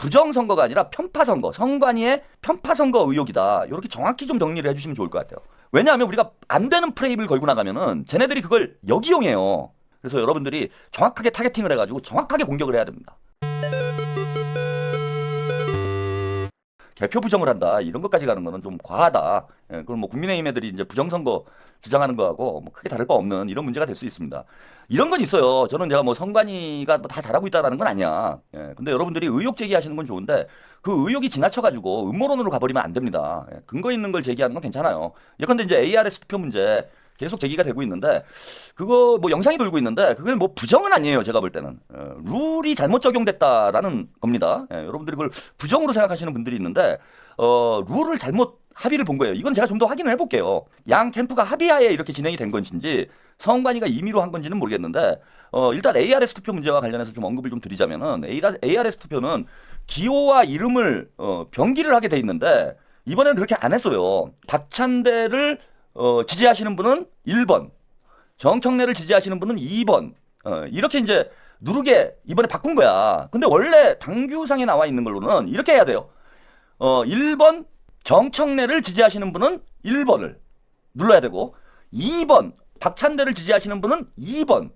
부정선거가 아니라 편파선거, 선관위의 편파선거 의혹이다. 이렇게 정확히 좀 정리를 해주시면 좋을 것 같아요. 왜냐하면 우리가 안 되는 프레임을 걸고 나가면은 쟤네들이 그걸 역이용해요. 그래서 여러분들이 정확하게 타겟팅을 해가지고 정확하게 공격을 해야 됩니다. 개표 부정을 한다 이런 것까지 가는 거는 좀 과하다. 예, 그럼 뭐 국민의힘 애들이 이제 부정선거 주장하는 거하고 뭐 크게 다를 바 없는 이런 문제가 될 수 있습니다. 이런 건 있어요. 저는 제가 뭐 선관위가 뭐 다 잘하고 있다라는 건 아니야. 예, 근데 여러분들이 의혹 제기하시는 건 좋은데 그 의혹이 지나쳐가지고 음모론으로 가버리면 안 됩니다. 예, 근거 있는 걸 제기하는 건 괜찮아요. 예컨대 이제 ARS 투표 문제 계속 제기가 되고 있는데 그거 뭐 영상이 돌고 있는데 그게 뭐 부정은 아니에요. 제가 볼 때는 어, 룰이 잘못 적용됐다라는 겁니다. 예, 여러분들이 그걸 부정으로 생각하시는 분들이 있는데 어, 룰을 잘못 합의를 본 거예요. 이건 제가 좀 더 확인을 해볼게요. 양 캠프가 합의하에 이렇게 진행이 된 건지 선관위가 임의로 한 건지는 모르겠는데 어, 일단 ARS 투표 문제와 관련해서 좀 언급을 좀 드리자면은 ARS 투표는 기호와 이름을 어, 병기를 하게 돼 있는데 이번에는 그렇게 안 했어요. 박찬대를 어, 지지하시는 분은 1번, 정청래를 지지하시는 분은 2번. 어, 이렇게 이제 누르게 이번에 바꾼 거야. 근데 원래 당규상에 나와 있는 걸로는 이렇게 해야 돼요. 어, 1번 정청래를 지지하시는 분은 1번을 눌러야 되고 2번 박찬대를 지지하시는 분은 2번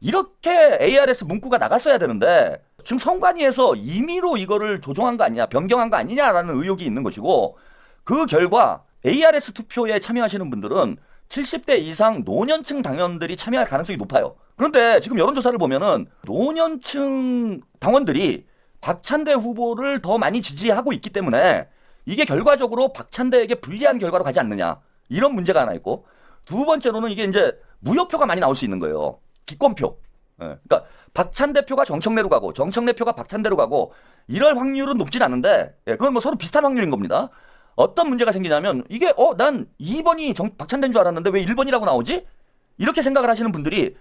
이렇게 ARS 문구가 나갔어야 되는데 지금 선관위에서 임의로 이거를 조정한 거 아니냐 변경한 거 아니냐라는 의혹이 있는 것이고 그 결과 ARS 투표에 참여하시는 분들은 70대 이상 노년층 당원들이 참여할 가능성이 높아요. 그런데 지금 여론조사를 보면은 노년층 당원들이 박찬대 후보를 더 많이 지지하고 있기 때문에 이게 결과적으로 박찬대에게 불리한 결과로 가지 않느냐 이런 문제가 하나 있고 두 번째로는 이게 이제 무효표가 많이 나올 수 있는 거예요. 기권표. 예, 그러니까 박찬 대 표가 정청래로 가고 정청래 표가 박찬대로 가고 이럴 확률은 높진 않은데 예, 그건 뭐 서로 비슷한 확률인 겁니다. 어떤 문제가 생기냐면 이게 어 난 2번이 정, 박찬대인 줄 알았는데 왜 1번이라고 나오지? 이렇게 생각을 하시는 분들이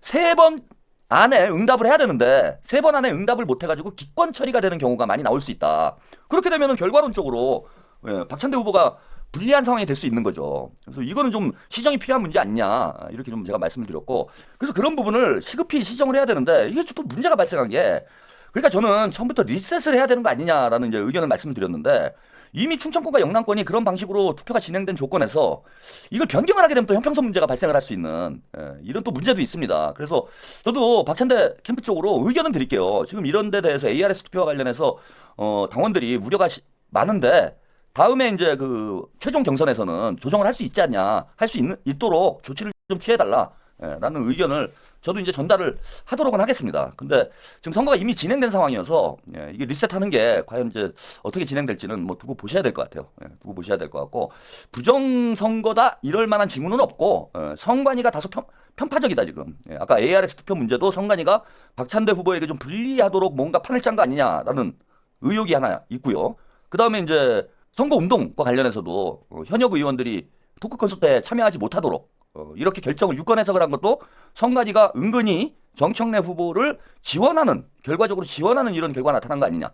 세 번 안에 응답을 해야 되는데 세 번 안에 응답을 못 해가지고 기권 처리가 되는 경우가 많이 나올 수 있다. 그렇게 되면은 결과론적으로 예, 박찬대 후보가 불리한 상황이 될 수 있는 거죠. 그래서 이거는 좀 시정이 필요한 문제 아니냐 이렇게 좀 제가 말씀을 드렸고 그래서 그런 부분을 시급히 시정을 해야 되는데 이게 또 문제가 발생한 게 그러니까 저는 처음부터 리셋을 해야 되는 거 아니냐라는 이제 의견을 말씀을 드렸는데 이미 충청권과 영남권이 그런 방식으로 투표가 진행된 조건에서 이걸 변경을 하게 되면 또 형평성 문제가 발생을 할 수 있는 예, 이런 또 문제도 있습니다. 그래서 저도 박찬대 캠프 쪽으로 의견은 드릴게요. 지금 이런 데 대해서 ARS 투표와 관련해서 어, 당원들이 우려가 시- 많은데 다음에 이제 그 최종 경선에서는 조정을 할 수 있지 않냐 할 수 있도록 조치를 좀 취해달라 예, 라는 의견을 저도 이제 전달을 하도록은 하겠습니다. 근데 지금 선거가 이미 진행된 상황이어서 예, 이게 리셋하는 게 과연 이제 어떻게 진행될지는 뭐 두고 보셔야 될 것 같아요. 예, 두고 보셔야 될 것 같고 부정 선거다 이럴 만한 징후는 없고 예, 선관위가 다소 편, 편파적이다 지금. 예, 아까 ARS 투표 문제도 선관위가 박찬대 후보에게 좀 불리하도록 뭔가 판을 짠 거 아니냐라는 의혹이 하나 있고요. 그 다음에 이제 선거 운동과 관련해서도 어, 현역 의원들이 토크 콘서트에 참여하지 못하도록 어, 이렇게 결정을 유권 해석을 한 것도 선관위가 은근히 정청래 후보를 지원하는 결과적으로 지원하는 이런 결과가 나타난 거 아니냐.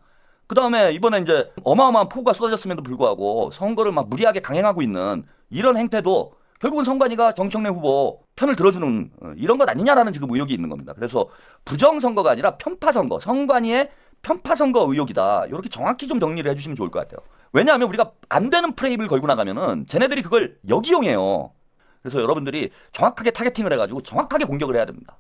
그 다음에 이번에 이제 어마어마한 폭우가 쏟아졌음에도 불구하고 선거를 막 무리하게 강행하고 있는 이런 행태도 결국은 선관위가 정청래 후보 편을 들어주는 어, 이런 것 아니냐라는 지금 의혹이 있는 겁니다. 그래서 부정선거가 아니라 편파선거, 선관위의 편파선거 의혹이다. 이렇게 정확히 좀 정리를 해주시면 좋을 것 같아요. 왜냐하면 우리가 안 되는 프레임을 걸고 나가면은 쟤네들이 그걸 역이용해요. 그래서 여러분들이 정확하게 타겟팅을 해가지고 정확하게 공격을 해야 됩니다.